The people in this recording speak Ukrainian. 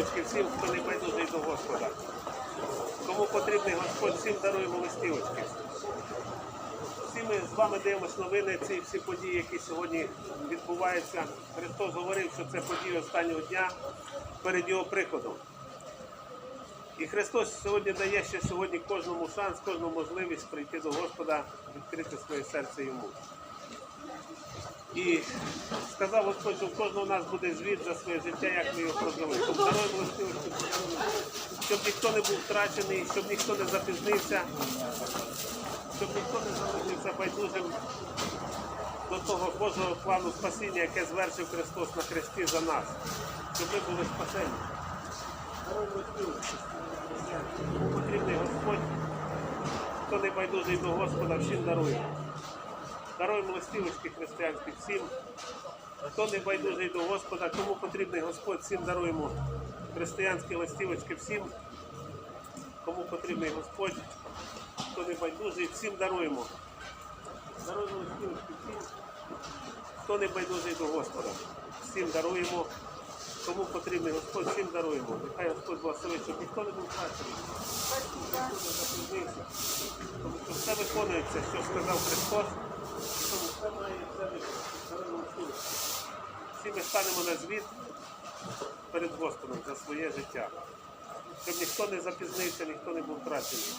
листівочки всім, хто не байдужий до Господа. Кому потрібний Господь, всім даруємо листівочки. Всі ми з вами дивимося новини, ці всі події, які сьогодні відбуваються. Христос говорив, що це події останнього дня перед Його приходом. І Христос сьогодні дає ще сьогодні кожному шанс, кожну можливість прийти до Господа, відкрити своє серце йому. І сказав Господь, що в кожного нас буде звіт за своє життя, як ми його прожили. Тому даруємо листівочку, щоб ніхто не був втрачений, щоб ніхто не запізнився, щоб ніхто не залишився байдужим до того Божого плану спасіння, яке звершив Христос на хресті за нас, щоб ми були спасені. Потрібний Господь, хто не байдужий до Господа, всім дарує. Даруємо листівочки християнські всім. Хто не байдужий до Господа, кому потрібний Господь, всім даруємо християнські листівочки всім. Кому потрібний Господь, хто не байдужий, всім даруємо. Даруємо листівочки всім. Хто не байдужий до Господа, всім даруємо. Кому потрібний Господь, всім даруємо. Нехай Господь благословить, щоб ніхто не був запізнився. Тому що все виконується, що сказав Христос. Тому все має все виконати. Всі ми станемо на звіт перед Господом за своє життя. Щоб ніхто не запізнився, ніхто не був втрачений.